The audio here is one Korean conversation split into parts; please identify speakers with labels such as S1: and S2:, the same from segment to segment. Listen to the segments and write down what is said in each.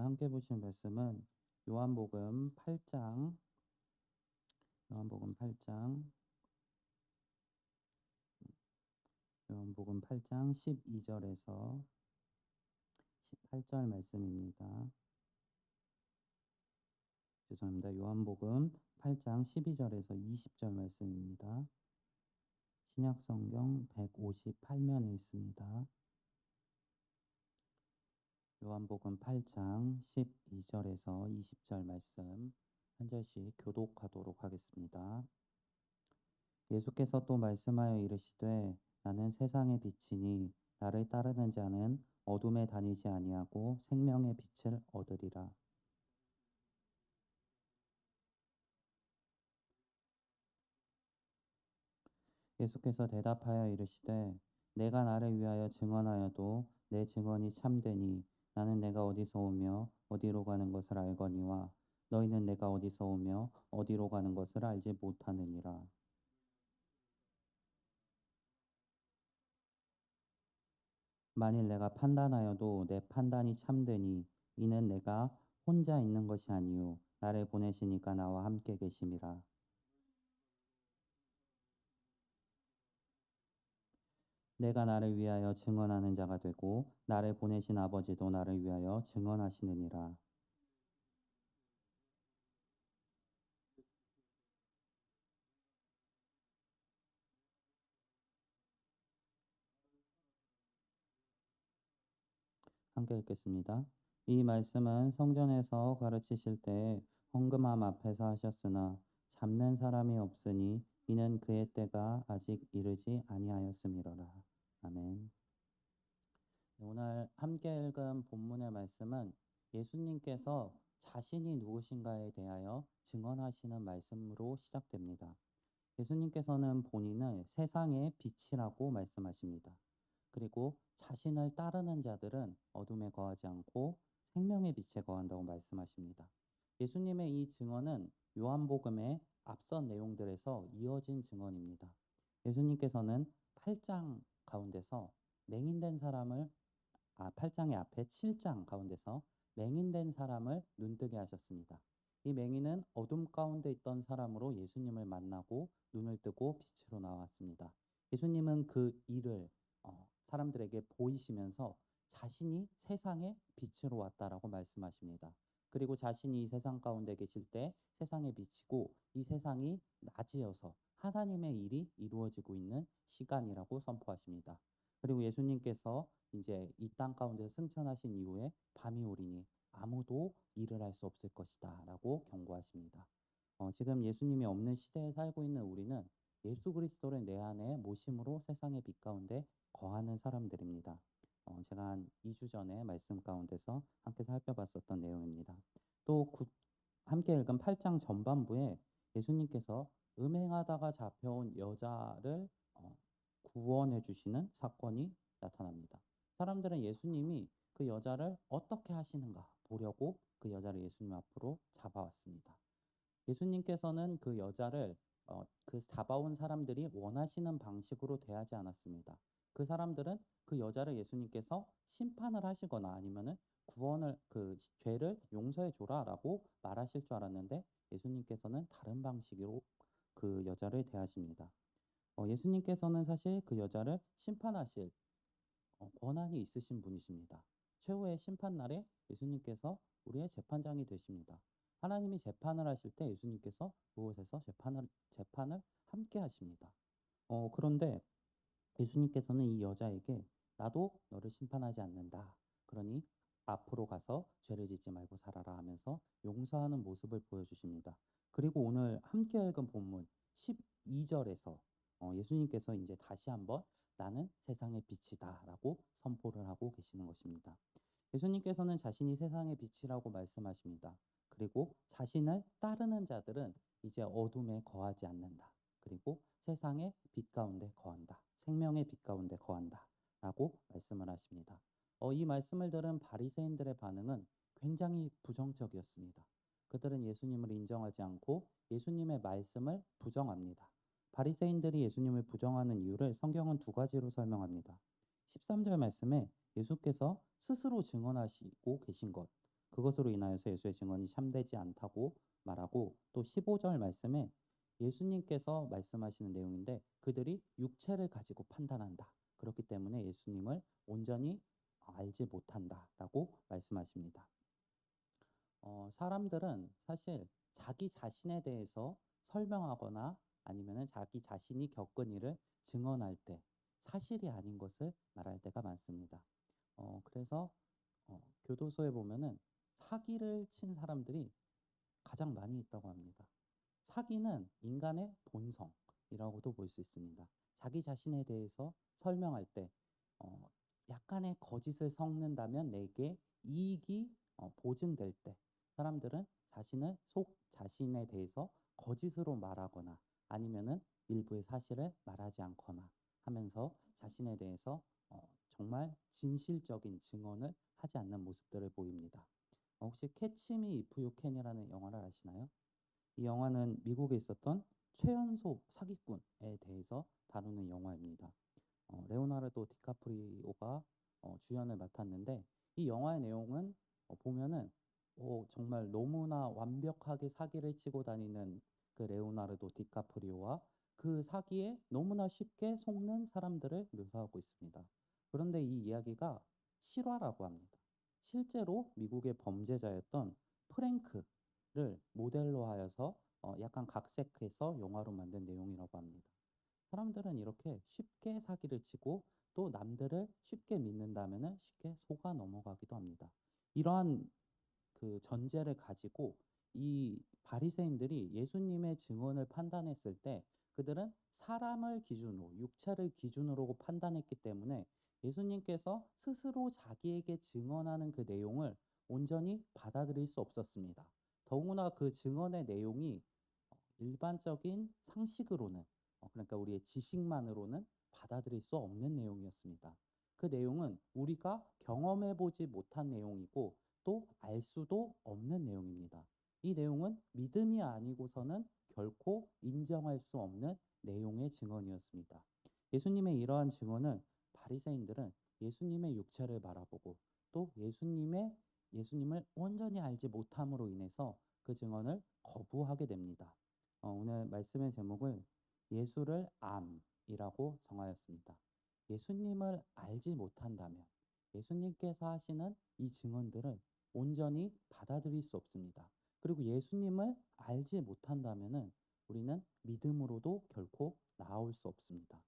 S1: 오늘 함께 보실 말씀은 요한복음 8장, 요한복음 8장, 요한복음 8장 12절에서 18절 말씀입니다. 죄송합니다. 요한복음 8장 12절에서 20절 말씀입니다. 신약 성경 158면에 있습니다. 요한복음 8장 12절에서 20절 말씀 한 절씩 교독하도록 하겠습니다. 예수께서 또 말씀하여 이르시되 나는 세상의 빛이니 나를 따르는 자는 어둠에 다니지 아니하고 생명의 빛을 얻으리라. 예수께서 대답하여 이르시되 내가 나를 위하여 증언하여도 내 증언이 참되니 나는 내가 어디서 오며 어디로 가는 것을 알거니와 너희는 내가 어디서 오며 어디로 가는 것을 알지 못하느니라. 만일 내가 판단하여도 내 판단이 참되니 이는 내가 혼자 있는 것이 아니요 나를 보내시니까 나와 함께 계심이라. 내가 나를 위하여 증언하는 자가 되고 나를 보내신 아버지도 나를 위하여 증언하시느니라. 함께 읽겠습니다. 이 말씀은 성전에서 가르치실 때 헌금함 앞에서 하셨으나 잡는 사람이 없으니 이는 그의 때가 아직 이르지 아니하였음이로라. 아멘. 오늘 함께 읽은 본문의 말씀은 예수님께서 자신이 누구신가에 대하여 증언하시는 말씀으로 시작됩니다. 예수님께서는 본인을 세상의 빛이라고 말씀하십니다. 그리고 자신을 따르는 자들은 어둠에 거하지 않고 생명의 빛에 거한다고 말씀하십니다. 예수님의 이 증언은 요한복음의 앞선 내용들에서 이어진 증언입니다. 예수님께서는 8장 가운데서 맹인된 사람을 아 8장의 앞에 7장 가운데서 맹인된 사람을 눈뜨게 하셨습니다. 이 맹인은 어둠 가운데 있던 사람으로 예수님을 만나고 눈을 뜨고 빛으로 나왔습니다. 예수님은 그 일을 어, 사람들에게 보이시면서 자신이 세상의 빛으로 왔다라고 말씀하십니다. 그리고 자신이 이 세상 가운데 계실 때 세상의 빛이고 이 세상이 낮이어서 하나님의 일이 이루어지고 있는 시간이라고 선포하십니다. 그리고 예수님께서 이제 이 땅 가운데 승천하신 이후에 밤이 오리니 아무도 일을 할 수 없을 것이다 라고 경고하십니다. 어, 지금 예수님이 없는 시대에 살고 있는 우리는 예수 그리스도를 내 안에 모심으로 세상의 빛 가운데 거하는 사람들입니다. 어, 제가 한 2주 전에 말씀 가운데서 함께 살펴봤었던 내용입니다. 또 구, 함께 읽은 8장 전반부에 예수님께서 음행하다가 잡혀온 여자를 어, 구원해 주시는 사건이 나타납니다. 사람들은 예수님이 그 여자를 어떻게 하시는가 보려고 그 여자를 예수님 앞으로 잡아왔습니다. 예수님께서는 그 여자를 어, 그 잡아온 사람들이 원하시는 방식으로 대하지 않았습니다. 그 사람들은 그 여자를 예수님께서 심판을 하시거나 아니면은 구원을 그 죄를 용서해 줘라라고 말하실 줄 알았는데 예수님께서는 다른 방식으로 그 여자를 대하십니다. 어, 예수님께서는 사실 그 여자를 심판하실 어, 권한이 있으신 분이십니다. 최후의 심판 날에 예수님께서 우리의 재판장이 되십니다. 하나님이 재판을 하실 때 예수님께서 그곳에서 재판을 재판을 함께 하십니다. 어, 그런데 예수님께서는 이 여자에게 나도 너를 심판하지 않는다. 그러니 앞으로 가서 죄를 짓지 말고 살아라 하면서 용서하는 모습을 보여주십니다. 그리고 오늘 함께 읽은 본문 12절에서 어, 예수님께서 이제 다시 한번 나는 세상의 빛이다라고 선포를 하고 계시는 것입니다. 예수님께서는 자신이 세상의 빛이라고 말씀하십니다. 그리고 자신을 따르는 자들은 이제 어둠에 거하지 않는다. 그리고 세상의 빛 가운데 거한다. 생명의 빛 가운데 거한다. 라고 말씀을 하십니다. 어, 이 말씀을 들은 바리새인들의 반응은 굉장히 부정적이었습니다. 그들은 예수님을 인정하지 않고 예수님의 말씀을 부정합니다. 바리새인들이 예수님을 부정하는 이유를 성경은 두 가지로 설명합니다. 13절 말씀에 예수께서 스스로 증언하시고 계신 것, 그것으로 인하여서 예수의 증언이 참되지 않다고 말하고 또 15절 말씀에 예수님께서 말씀하시는 내용인데 그들이 육체를 가지고 판단한다. 그렇기 때문에 예수님을 온전히 알지 못한다라고 말씀하십니다. 어, 사람들은 사실 자기 자신에 대해서 설명하거나 아니면은 자기 자신이 겪은 일을 증언할 때 사실이 아닌 것을 말할 때가 많습니다. 어, 그래서 어, 교도소에 보면은 사기를 친 사람들이 가장 많이 있다고 합니다. 사기는 인간의 본성이라고도 볼 수 있습니다. 자기 자신에 대해서 설명할 때 어, 약간의 거짓을 섞는다면 내게 이익이 어, 보증될 때 사람들은 자신을 속 자신에 대해서 거짓으로 말하거나 아니면은 일부의 사실을 말하지 않거나 하면서 자신에 대해서 어, 정말 진실적인 증언을 하지 않는 모습들을 보입니다. 어, 혹시 캐치 미 이프 유 캔이라는 영화를 아시나요? 이 영화는 미국에 있었던 최연소 사기꾼에 대해서 다루는 영화입니다. 어, 레오나르도 디카프리오가 어, 주연을 맡았는데 이 영화의 내용은 어, 보면은 어, 정말 너무나 완벽하게 사기를 치고 다니는 그 레오나르도 디카프리오와 그 사기에 너무나 쉽게 속는 사람들을 묘사하고 있습니다. 그런데 이 이야기가 실화라고 합니다. 실제로 미국의 범죄자였던 프랭크를 모델로 하여서 어, 약간 각색해서 영화로 만든 내용이라고 합니다. 사람들은 이렇게 쉽게 사기를 치고 또 남들을 쉽게 믿는다면 쉽게 속아 넘어가기도 합니다. 이러한 그 전제를 가지고 이 바리새인들이 예수님의 증언을 판단했을 때 그들은 사람을 기준으로 육체를 기준으로 판단했기 때문에 예수님께서 스스로 자기에게 증언하는 그 내용을 온전히 받아들일 수 없었습니다. 더구나 그 증언의 내용이 어, 일반적인 상식으로는 어, 그러니까 우리의 지식만으로는 받아들일 수 없는 내용이었습니다. 그 내용은 우리가 경험해 보지 못한 내용이고 또 알 수도 없는 내용입니다. 이 내용은 믿음이 아니고서는 결코 인정할 수 없는 내용의 증언이었습니다. 예수님의 이러한 증언을 바리새인들은 예수님의 육체를 바라보고 또 예수님의 예수님을 온전히 알지 못함으로 인해서 그 증언을 거부하게 됩니다. 어, 오늘 말씀의 제목을 예수를 암이라고 정하였습니다. 예수님을 알지 못한다면 예수님께서 하시는 이 증언들을 온전히 받아들일 수 없습니다. 그리고 예수님을 알지 못한다면은 우리는 믿음으로도 결코 나올 수 없습니다.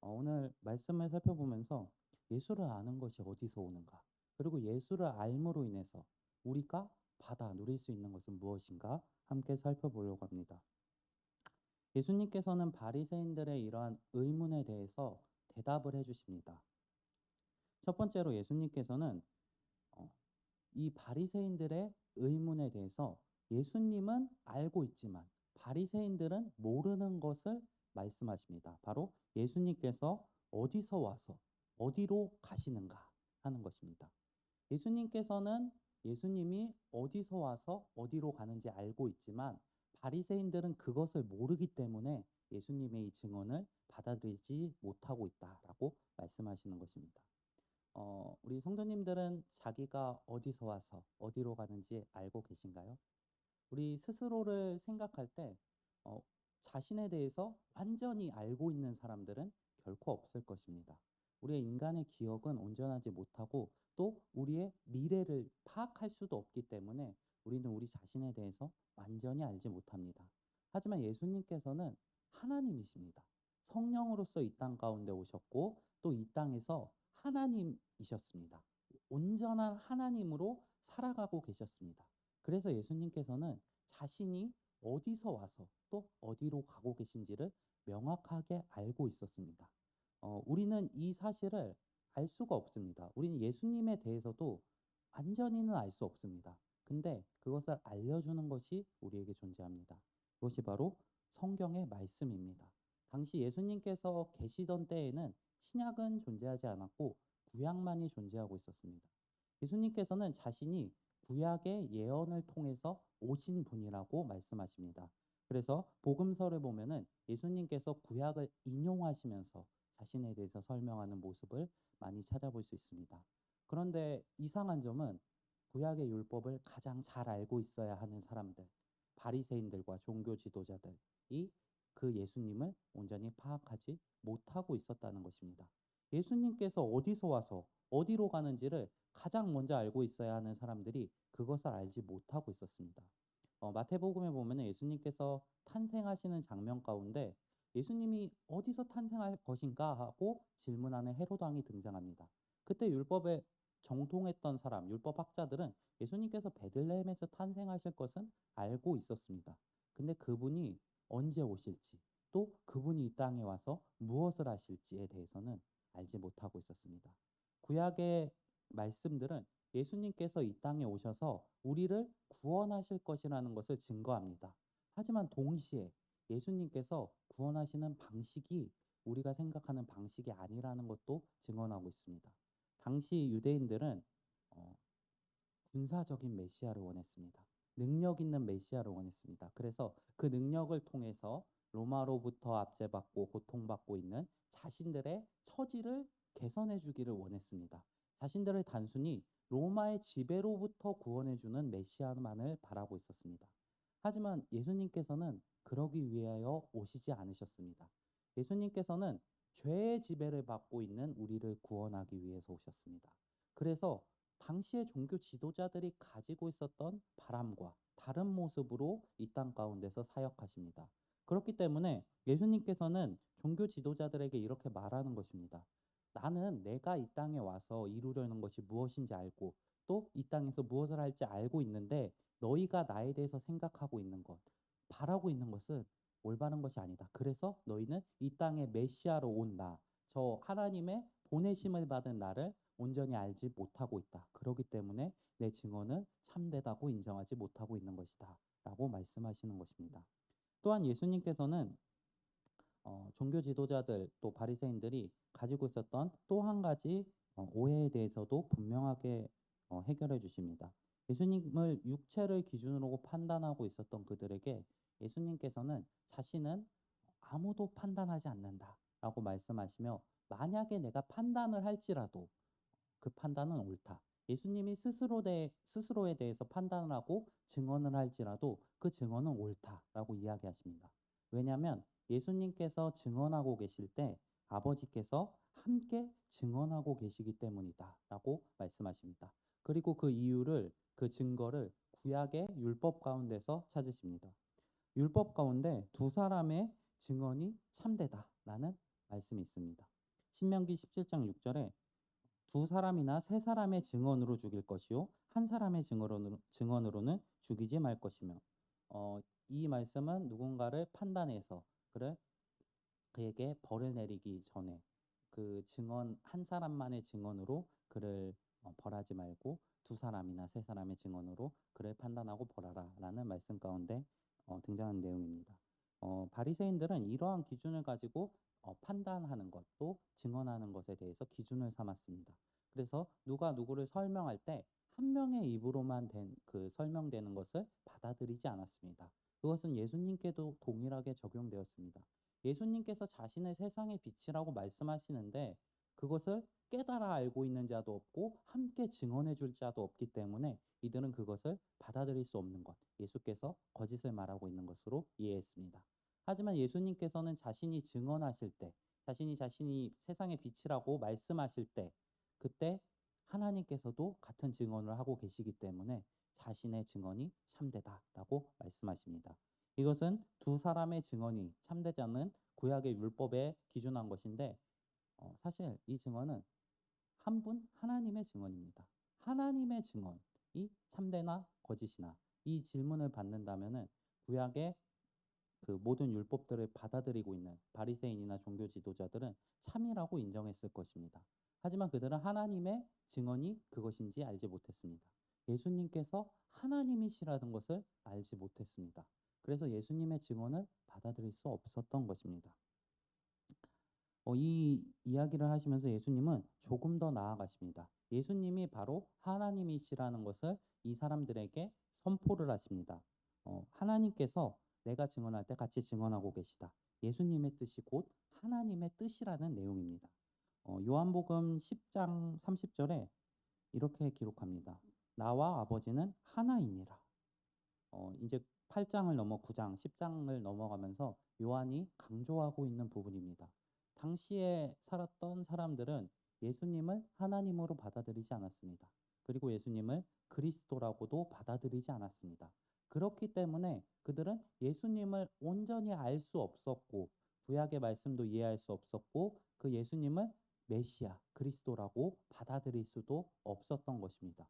S1: 어, 오늘 말씀을 살펴보면서 예수를 아는 것이 어디서 오는가? 그리고 예수를 알므로 인해서 우리가 받아 누릴 수 있는 것은 무엇인가? 함께 살펴보려고 합니다. 예수님께서는 바리새인들의 이러한 의문에 대해서 대답을 해주십니다. 첫 번째로 예수님께서는 어, 이 바리새인들의 의문에 대해서 예수님은 알고 있지만 바리새인들은 모르는 것을 말씀하십니다. 바로 예수님께서 어디서 와서 어디로 가시는가 하는 것입니다. 예수님께서는 예수님이 어디서 와서 어디로 가는지 알고 있지만 바리새인들은 그것을 모르기 때문에 예수님의 이 증언을 받아들이지 못하고 있다라고 말씀하시는 것입니다. 어, 우리 성도님들은 자기가 어디서 와서 어디로 가는지 알고 계신가요? 우리 스스로를 생각할 때 어, 자신에 대해서 완전히 알고 있는 사람들은 결코 없을 것입니다. 우리의 인간의 기억은 온전하지 못하고 또 우리의 미래를 파악할 수도 없기 때문에 우리는 우리 자신에 대해서 완전히 알지 못합니다. 하지만 예수님께서는 하나님이십니다. 성령으로서 이 땅 가운데 오셨고 또 이 땅에서 하나님이셨습니다. 온전한 하나님으로 살아가고 계셨습니다. 그래서 예수님께서는 자신이 어디서 와서 또 어디로 가고 계신지를 명확하게 알고 있었습니다. 어, 우리는 이 사실을 알 수가 없습니다. 우리는 예수님에 대해서도 완전히는 알 수 없습니다. 근데 그것을 알려주는 것이 우리에게 존재합니다. 그것이 바로 성경의 말씀입니다. 당시 예수님께서 계시던 때에는 신약은 존재하지 않았고 구약만이 존재하고 있었습니다. 예수님께서는 자신이 구약의 예언을 통해서 오신 분이라고 말씀하십니다. 그래서 복음서를 보면은 예수님께서 구약을 인용하시면서 자신에 대해서 설명하는 모습을 많이 찾아볼 수 있습니다. 그런데 이상한 점은 구약의 율법을 가장 잘 알고 있어야 하는 사람들, 바리새인들과 종교 지도자들이 그 예수님을 온전히 파악하지 못하고 있었다는 것입니다. 예수님께서 어디서 와서 어디로 가는지를 가장 먼저 알고 있어야 하는 사람들이 그것을 알지 못하고 있었습니다. 어, 마태복음에 보면 예수님께서 탄생하시는 장면 가운데 예수님이 어디서 탄생할 것인가 하고 질문하는 헤롯 왕이 등장합니다. 그때 율법에 정통했던 사람, 율법 학자들은 예수님께서 베들레헴에서 탄생하실 것은 알고 있었습니다. 근데 그분이 언제 오실지, 또 그분이 이 땅에 와서 무엇을 하실지에 대해서는 알지 못하고 있었습니다. 구약의 말씀들은 예수님께서 이 땅에 오셔서 우리를 구원하실 것이라는 것을 증거합니다. 하지만 동시에 예수님께서 구원하시는 방식이 우리가 생각하는 방식이 아니라는 것도 증언하고 있습니다. 당시 유대인들은 어, 군사적인 메시아를 원했습니다. 능력 있는 메시아를 원했습니다. 그래서 그 능력을 통해서 로마로부터 압제받고 고통받고 있는 자신들의 처지를 개선해 주기를 원했습니다. 자신들을 단순히 로마의 지배로부터 구원해 주는 메시아만을 바라고 있었습니다. 하지만 예수님께서는 그러기 위하여 오시지 않으셨습니다. 예수님께서는 죄의 지배를 받고 있는 우리를 구원하기 위해서 오셨습니다. 그래서 당시의 종교 지도자들이 가지고 있었던 바람과 다른 모습으로 이 땅 가운데서 사역하십니다. 그렇기 때문에 예수님께서는 종교 지도자들에게 이렇게 말하는 것입니다. 나는 내가 이 땅에 와서 이루려는 것이 무엇인지 알고 또 이 땅에서 무엇을 할지 알고 있는데 너희가 나에 대해서 생각하고 있는 것, 바라고 있는 것은 올바른 것이 아니다. 그래서 너희는 이 땅에 메시아로 온 나, 저 하나님의 보내심을 받은 나를 온전히 알지 못하고 있다. 그렇기 때문에 내 증언을 참되다고 인정하지 못하고 있는 것이다. 라고 말씀하시는 것입니다. 또한 예수님께서는 어, 종교 지도자들 또 바리새인들이 가지고 있었던 또 한 가지 어, 오해에 대해서도 분명하게 어, 해결해 주십니다. 예수님을 육체를 기준으로 판단하고 있었던 그들에게 예수님께서는 자신은 아무도 판단하지 않는다라고 말씀하시며 만약에 내가 판단을 할지라도 그 판단은 옳다. 예수님이 스스로 대, 스스로에 대해서 판단을 하고 증언을 할지라도 그 증언은 옳다라고 이야기하십니다. 왜냐하면 예수님께서 증언하고 계실 때 아버지께서 함께 증언하고 계시기 때문이다라고 말씀하십니다. 그리고 그 이유를 그 증거를 구약의 율법 가운데서 찾으십니다. 율법 가운데 두 사람의 증언이 참되다라는 말씀이 있습니다. 신명기 17장 6절에 두 사람이나 세 사람의 증언으로 죽일 것이요 한 사람의 증언으로, 증언으로는 죽이지 말 것이며 어, 이 말씀은 누군가를 판단해서 그를 그에게 벌을 내리기 전에 그 증언 한 사람만의 증언으로 그를 어, 벌하지 말고 두 사람이나 세 사람의 증언으로 그를 판단하고 벌하라라는 말씀 가운데 어, 등장하는 내용입니다. 어, 바리새인들은 이러한 기준을 가지고 어, 판단하는 것도 증언하는 것에 대해서 기준을 삼았습니다. 그래서 누가 누구를 설명할 때 한 명의 입으로만 된 그 설명되는 것을 받아들이지 않았습니다. 그것은 예수님께도 동일하게 적용되었습니다. 예수님께서 자신의 세상의 빛이라고 말씀하시는데 그것을 깨달아 알고 있는 자도 없고 함께 증언해 줄 자도 없기 때문에 이들은 그것을 받아들일 수 없는 것, 예수께서 거짓을 말하고 있는 것으로 이해했습니다. 하지만 예수님께서는 자신이 증언하실 때, 자신이 자신이 세상의 빛이라고 말씀하실 때, 그때 하나님께서도 같은 증언을 하고 계시기 때문에 자신의 증언이 참되다라고 말씀하십니다. 이것은 두 사람의 증언이 참되자는 구약의 율법에 기준한 것인데 어, 사실 이 증언은 한 분 하나님의 증언입니다. 하나님의 증언이 참되나 거짓이나 이 질문을 받는다면은 구약의 그 모든 율법들을 받아들이고 있는 바리새인이나 종교 지도자들은 참이라고 인정했을 것입니다. 하지만 그들은 하나님의 증언이 그것인지 알지 못했습니다. 예수님께서 하나님이시라는 것을 알지 못했습니다. 그래서 예수님의 증언을 받아들일 수 없었던 것입니다. 어, 이 이야기를 하시면서 예수님은 조금 더 나아가십니다. 예수님이 바로 하나님이시라는 것을 이 사람들에게 선포를 하십니다. 어, 하나님께서 내가 증언할 때 같이 증언하고 계시다. 예수님의 뜻이 곧 하나님의 뜻이라는 내용입니다. 어, 요한복음 10장 30절에 이렇게 기록합니다. 나와 아버지는 하나이니라. 어, 이제 8장을 넘어 9장, 10장을 넘어가면서 요한이 강조하고 있는 부분입니다. 당시에 살았던 사람들은 예수님을 하나님으로 받아들이지 않았습니다. 그리고 예수님을 그리스도라고도 받아들이지 않았습니다. 그렇기 때문에 그들은 예수님을 온전히 알 수 없었고 구약의 말씀도 이해할 수 없었고 그 예수님을 메시아, 그리스도라고 받아들일 수도 없었던 것입니다.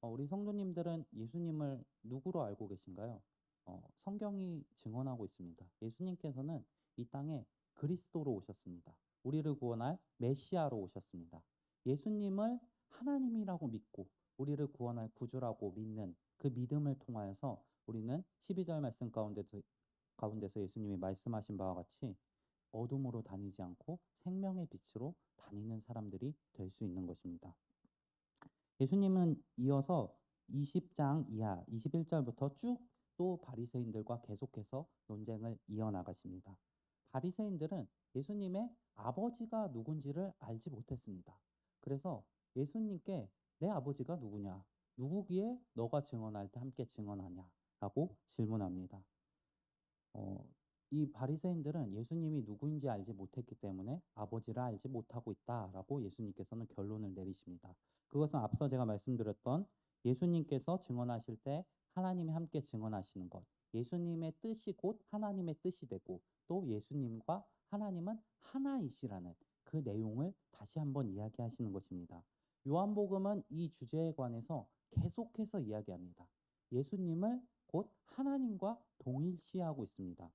S1: 어, 우리 성도님들은 예수님을 누구로 알고 계신가요? 어, 성경이 증언하고 있습니다. 예수님께서는 이 땅에 그리스도로 오셨습니다. 우리를 구원할 메시아로 오셨습니다. 예수님을 하나님이라고 믿고 우리를 구원할 구주라고 믿는 그 믿음을 통하여서 우리는 12절 말씀 가운데서, 가운데서 예수님이 말씀하신 바와 같이 어둠으로 다니지 않고 생명의 빛으로 다니는 사람들이 될 수 있는 것입니다. 예수님은 이어서 20장 이하 21절부터 쭉 또 바리새인들과 계속해서 논쟁을 이어나가십니다. 바리새인들은 예수님의 아버지가 누군지를 알지 못했습니다. 그래서 예수님께 내 아버지가 누구냐? 누구기에 너가 증언할 때 함께 증언하냐? 라고 질문합니다. 어, 이 바리새인들은 예수님이 누구인지 알지 못했기 때문에 아버지를 알지 못하고 있다라고 예수님께서는 결론을 내리십니다. 그것은 앞서 제가 말씀드렸던 예수님께서 증언하실 때 하나님이 함께 증언하시는 것, 예수님의 뜻이 곧 하나님의 뜻이 되고 또 예수님과 하나님은 하나이시라는 그 내용을 다시 한번 이야기하시는 것입니다. 요한복음은 이 주제에 관해서 계속해서 이야기합니다. 예수님을 곧 하나님과 동일시하고 있습니다.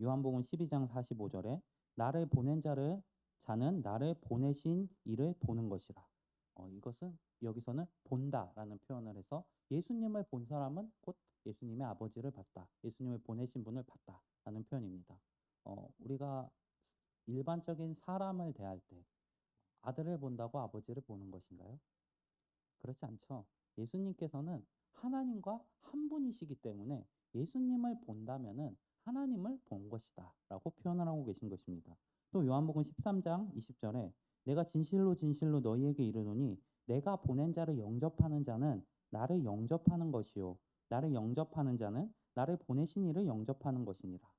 S1: 요한복음 12장 45절에 나를 보낸 자를 자는 나를 보내신 이를 보는 것이라. 어, 이것은 여기서는 본다라는 표현을 해서 예수님을 본 사람은 곧 예수님의 아버지를 봤다. 예수님을 보내신 분을 봤다 라는 표현입니다. 어, 우리가 일반적인 사람을 대할 때 아들을 본다고 아버지를 보는 것인가요? 그렇지 않죠. 예수님께서는 하나님과 한 분이시기 때문에 예수님을 본다면은 하나님을 본 것이다 라고 표현을 하고 계신 것입니다. 또 요한복음 13장 20절에 내가 진실로 진실로 너희에게 이르노니 내가 보낸 자를 영접하는 자는 나를 영접하는 것이요 나를 영접하는 자는 나를 보내신 이를 영접하는 것이니라.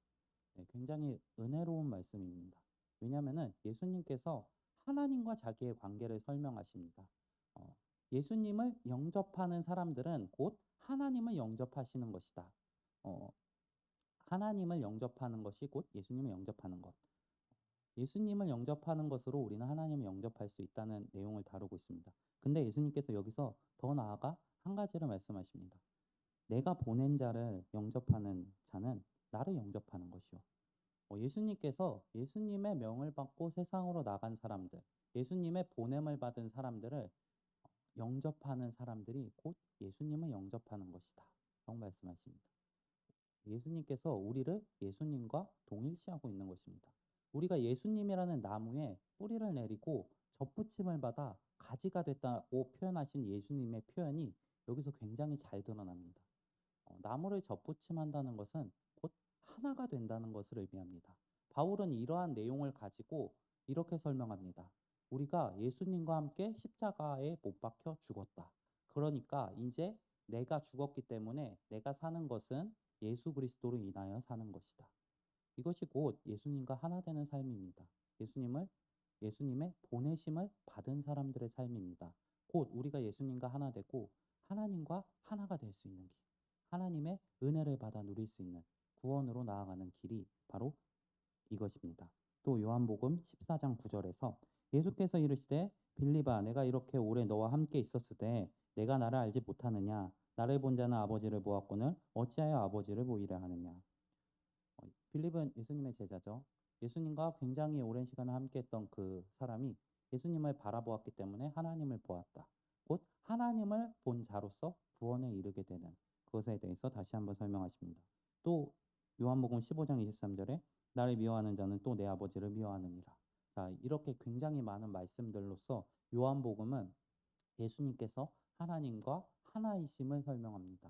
S1: 네, 굉장히 은혜로운 말씀입니다. 왜냐하면 예수님께서 하나님과 자기의 관계를 설명하십니다. 어, 예수님을 영접하는 사람들은 곧 하나님을 영접하시는 것이다. 어, 하나님을 영접하는 것이 곧 예수님을 영접하는 것. 예수님을 영접하는 것으로 우리는 하나님을 영접할 수 있다는 내용을 다루고 있습니다. 근데 예수님께서 여기서 더 나아가 한 가지를 말씀하십니다. 내가 보낸 자를 영접하는 자는 나를 영접하는 것이요. 어, 예수님께서 예수님의 명을 받고 세상으로 나간 사람들, 예수님의 보냄을 받은 사람들을 영접하는 사람들이 곧 예수님을 영접하는 것이다. 라고 말씀하십니다. 예수님께서 우리를 예수님과 동일시하고 있는 것입니다. 우리가 예수님이라는 나무에 뿌리를 내리고 접붙임을 받아 가지가 됐다고 표현하신 예수님의 표현이 여기서 굉장히 잘 드러납니다. 어, 나무를 접붙임한다는 것은 곧 하나가 된다는 것을 의미합니다. 바울은 이러한 내용을 가지고 이렇게 설명합니다. 우리가 예수님과 함께 십자가에 못 박혀 죽었다. 그러니까 이제 내가 죽었기 때문에 내가 사는 것은 예수 그리스도로 인하여 사는 것이다. 이것이 곧 예수님과 하나 되는 삶입니다. 예수님을 예수님의 보내심을 받은 사람들의 삶입니다. 곧 우리가 예수님과 하나 되고 하나님과 하나가 될 수 있는 길. 하나님의 은혜를 받아 누릴 수 있는 구원으로 나아가는 길이 바로 이것입니다. 또 요한복음 14장 9절에서 예수께서 이르시되 빌리바 내가 이렇게 오래 너와 함께 있었을 때 내가 나를 알지 못하느냐 나를 본 자는 아버지를 보았거늘 어찌하여 아버지를 보이려 하느냐. 어, 빌립은 예수님의 제자죠. 예수님과 굉장히 오랜 시간을 함께했던 그 사람이 예수님을 바라보았기 때문에 하나님을 보았다. 곧 하나님을 본 자로서 구원에 이르게 되는 그것에 대해서 다시 한번 설명하십니다. 또 요한복음 15장 23절에 나를 미워하는 자는 또 내 아버지를 미워하느니라. 자, 이렇게 굉장히 많은 말씀들로서 요한복음은 예수님께서 하나님과 하나이심을 설명합니다.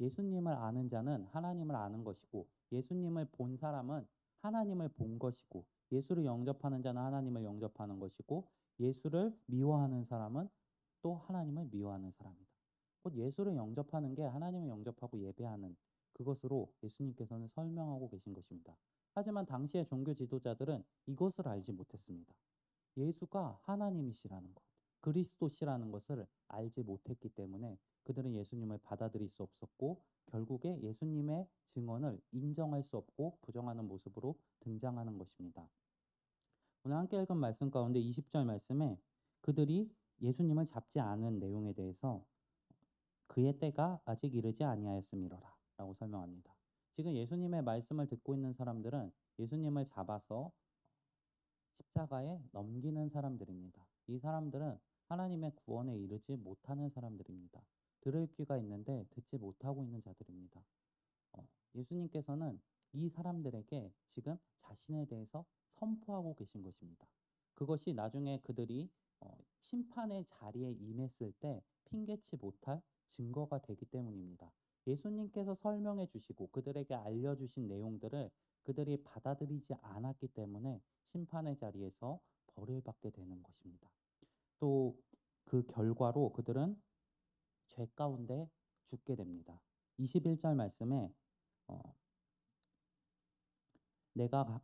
S1: 예수님을 아는 자는 하나님을 아는 것이고 예수님을 본 사람은 하나님을 본 것이고 예수를 영접하는 자는 하나님을 영접하는 것이고 예수를 미워하는 사람은 또 하나님을 미워하는 사람이다. 곧 예수를 영접하는 게 하나님을 영접하고 예배하는 그것으로 예수님께서는 설명하고 계신 것입니다. 하지만 당시의 종교 지도자들은 이것을 알지 못했습니다. 예수가 하나님이시라는 것, 그리스도시라는 것을 알지 못했기 때문에 그들은 예수님을 받아들일 수 없었고 결국에 예수님의 증언을 인정할 수 없고 부정하는 모습으로 등장하는 것입니다. 오늘 함께 읽은 말씀 가운데 20절 말씀에 그들이 예수님을 잡지 않은 내용에 대해서 그의 때가 아직 이르지 아니하였음이로라 라고 설명합니다. 지금 예수님의 말씀을 듣고 있는 사람들은 예수님을 잡아서 십자가에 넘기는 사람들입니다. 이 사람들은 하나님의 구원에 이르지 못하는 사람들입니다. 들을 귀가 있는데 듣지 못하고 있는 자들입니다. 어, 예수님께서는 이 사람들에게 지금 자신에 대해서 선포하고 계신 것입니다. 그것이 나중에 그들이 어, 심판의 자리에 임했을 때 핑계치 못할 증거가 되기 때문입니다. 예수님께서 설명해 주시고 그들에게 알려주신 내용들을 그들이 받아들이지 않았기 때문에 심판의 자리에서 벌을 받게 되는 것입니다. 또 그 결과로 그들은 죄 가운데 죽게 됩니다. 21절 말씀에 어, 내가 가-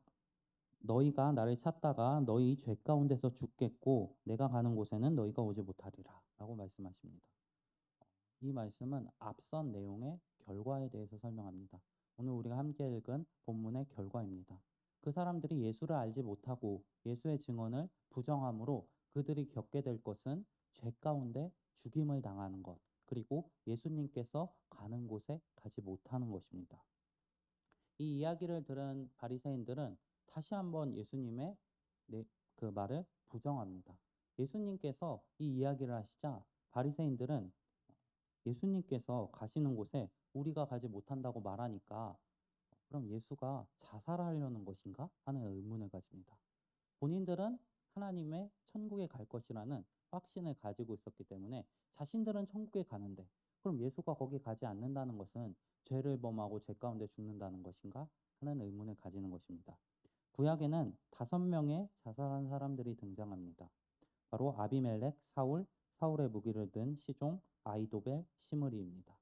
S1: 너희가 나를 찾다가 너희 죄 가운데서 죽겠고 내가 가는 곳에는 너희가 오지 못하리라 라고 말씀하십니다. 이 말씀은 앞선 내용의 결과에 대해서 설명합니다. 오늘 우리가 함께 읽은 본문의 결과입니다. 그 사람들이 예수를 알지 못하고 예수의 증언을 부정함으로 그들이 겪게 될 것은 죄 가운데 죽임을 당하는 것, 그리고 예수님께서 가는 곳에 가지 못하는 것입니다. 이 이야기를 들은 바리새인들은 다시 한번 예수님의 네, 그 말을 부정합니다. 예수님께서 이 이야기를 하시자 바리새인들은 예수님께서 가시는 곳에 우리가 가지 못한다고 말하니까 그럼 예수가 자살하려는 것인가 하는 의문을 가집니다. 본인들은 하나님의 천국에 갈 것이라는 확신을 가지고 있었기 때문에 자신들은 천국에 가는데 그럼 예수가 거기 가지 않는다는 것은 죄를 범하고 죄 가운데 죽는다는 것인가 하는 의문을 가지는 것입니다. 구약에는 다섯 명의 자살한 사람들이 등장합니다. 바로 아비멜렉, 사울, 사울의 무기를 든 시종, 아이도벨, 시므리입니다.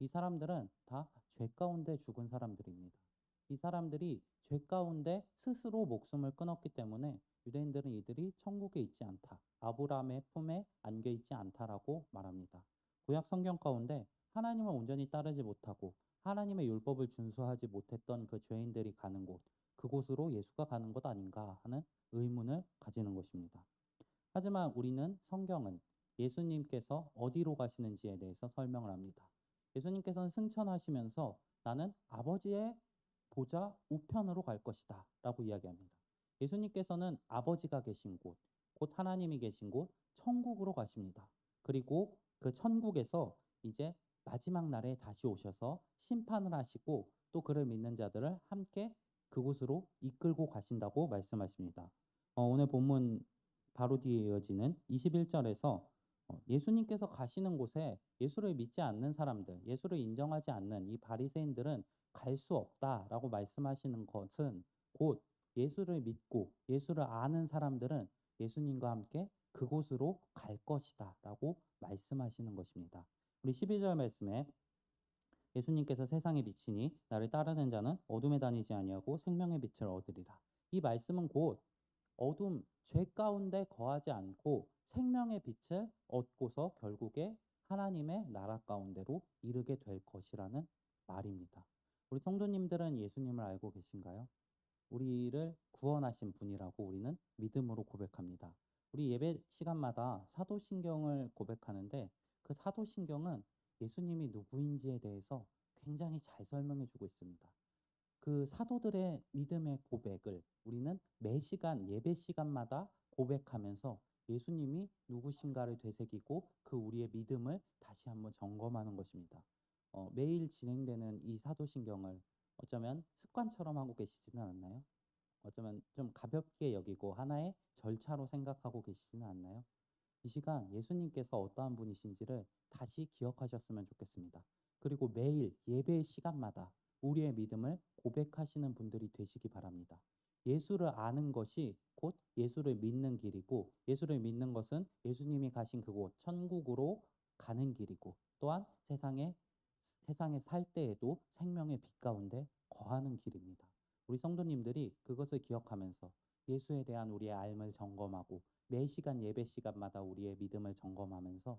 S1: 이 사람들은 다 죄 가운데 죽은 사람들입니다. 이 사람들이 죄 가운데 스스로 목숨을 끊었기 때문에 유대인들은 이들이 천국에 있지 않다. 아브라함의 품에 안겨 있지 않다라고 말합니다. 구약 성경 가운데 하나님을 온전히 따르지 못하고 하나님의 율법을 준수하지 못했던 그 죄인들이 가는 곳, 그곳으로 예수가 가는 것 아닌가 하는 의문을 가지는 것입니다. 하지만 우리는 성경은 예수님께서 어디로 가시는지에 대해서 설명을 합니다. 예수님께서는 승천하시면서 나는 아버지의 보좌 우편으로 갈 것이다 라고 이야기합니다. 예수님께서는 아버지가 계신 곳, 곧 하나님이 계신 곳, 천국으로 가십니다. 그리고 그 천국에서 이제 마지막 날에 다시 오셔서 심판을 하시고 또 그를 믿는 자들을 함께 그곳으로 이끌고 가신다고 말씀하십니다. 어, 오늘 본문 바로 뒤에 이어지는 21절에서 어, 예수님께서 가시는 곳에 예수를 믿지 않는 사람들, 예수를 인정하지 않는 이 바리새인들은 갈 수 없다라고 말씀하시는 것은 곧 예수를 믿고 예수를 아는 사람들은 예수님과 함께 그곳으로 갈 것이다라고 말씀하시는 것입니다. 우리 12절 말씀에 예수님께서 세상에 비치니 나를 따르는 자는 어둠에 다니지 아니하고 생명의 빛을 얻으리라. 이 말씀은 곧 어둠, 죄 가운데 거하지 않고 생명의 빛을 얻고서 결국에 하나님의 나라 가운데로 이르게 될 것이라는 말입니다. 우리 성도님들은 예수님을 알고 계신가요? 우리를 구원하신 분이라고 우리는 믿음으로 고백합니다. 우리 예배 시간마다 사도신경을 고백하는데 그 사도신경은 예수님이 누구인지에 대해서 굉장히 잘 설명해 주고 있습니다. 그 사도들의 믿음의 고백을 우리는 매 시간 예배 시간마다 고백하면서 예수님이 누구신가를 되새기고 그 우리의 믿음을 다시 한번 점검하는 것입니다. 어, 매일 진행되는 이 사도신경을 어쩌면 습관처럼 하고 계시지는 않나요? 어쩌면 좀 가볍게 여기고 하나의 절차로 생각하고 계시지는 않나요? 이 시간 예수님께서 어떠한 분이신지를 다시 기억하셨으면 좋겠습니다. 그리고 매일 예배 시간마다 우리의 믿음을 고백하시는 분들이 되시기 바랍니다. 예수를 아는 것이 곧 예수를 믿는 길이고 예수를 믿는 것은 예수님이 가신 그곳 천국으로 가는 길이고 또한 세상에 세상에 살 때에도 생명의 빛 가운데 거하는 길입니다. 우리 성도님들이 그것을 기억하면서 예수에 대한 우리의 알을 점검하고 매 시간 예배 시간마다 우리의 믿음을 점검하면서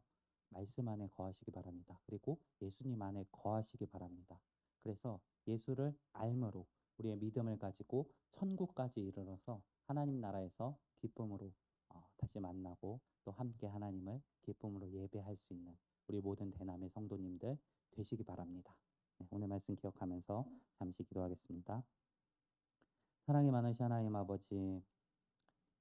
S1: 말씀 안에 거하시기 바랍니다. 그리고 예수님 안에 거하시기 바랍니다. 그래서 예수를 알므로 우리의 믿음을 가지고 천국까지 이르러서 하나님 나라에서 기쁨으로 어, 다시 만나고 또 함께 하나님을 기쁨으로 예배할 수 있는 우리 모든 대남의 성도님들 되시기 바랍니다. 네, 오늘 말씀 기억하면서 잠시 기도하겠습니다. 사랑이 많으신 하나님 아버지,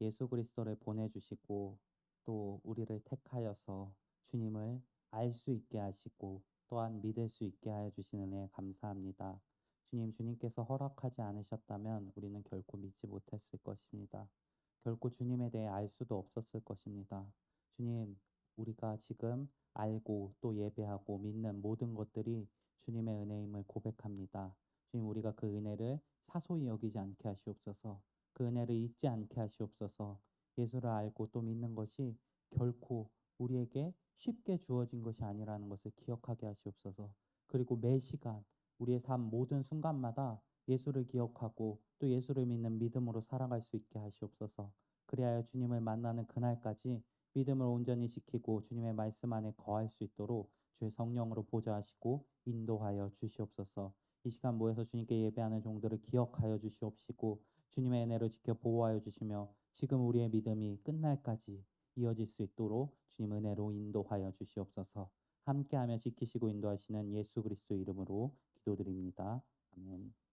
S1: 예수 그리스도를 보내주시고 또 우리를 택하여서 주님을 알 수 있게 하시고 또한 믿을 수 있게 하여 주시는 은혜 감사합니다. 주님, 주님께서 허락하지 않으셨다면 우리는 결코 믿지 못했을 것입니다. 결코 주님에 대해 알 수도 없었을 것입니다. 주님, 우리가 지금 알고 또 예배하고 믿는 모든 것들이 주님의 은혜임을 고백합니다. 주님, 우리가 그 은혜를 사소히 여기지 않게 하시옵소서. 그 은혜를 잊지 않게 하시옵소서. 예수를 알고 또 믿는 것이 결코 우리에게 쉽게 주어진 것이 아니라는 것을 기억하게 하시옵소서. 그리고 매 시간 우리의 삶 모든 순간마다 예수를 기억하고 또 예수를 믿는 믿음으로 살아갈 수 있게 하시옵소서. 그리하여 주님을 만나는 그날까지 믿음을 온전히 지키고 주님의 말씀 안에 거할 수 있도록 주의 성령으로 보좌하시고 인도하여 주시옵소서. 이 시간 모여서 주님께 예배하는 종들을 기억하여 주시옵시고 주님의 은혜로 지켜 보호하여 주시며 지금 우리의 믿음이 끝날까지 이어질 수 있도록 주님 은혜로 인도하여 주시옵소서. 함께하며 지키시고 인도하시는 예수 그리스도 이름으로 기도드립니다. 아멘.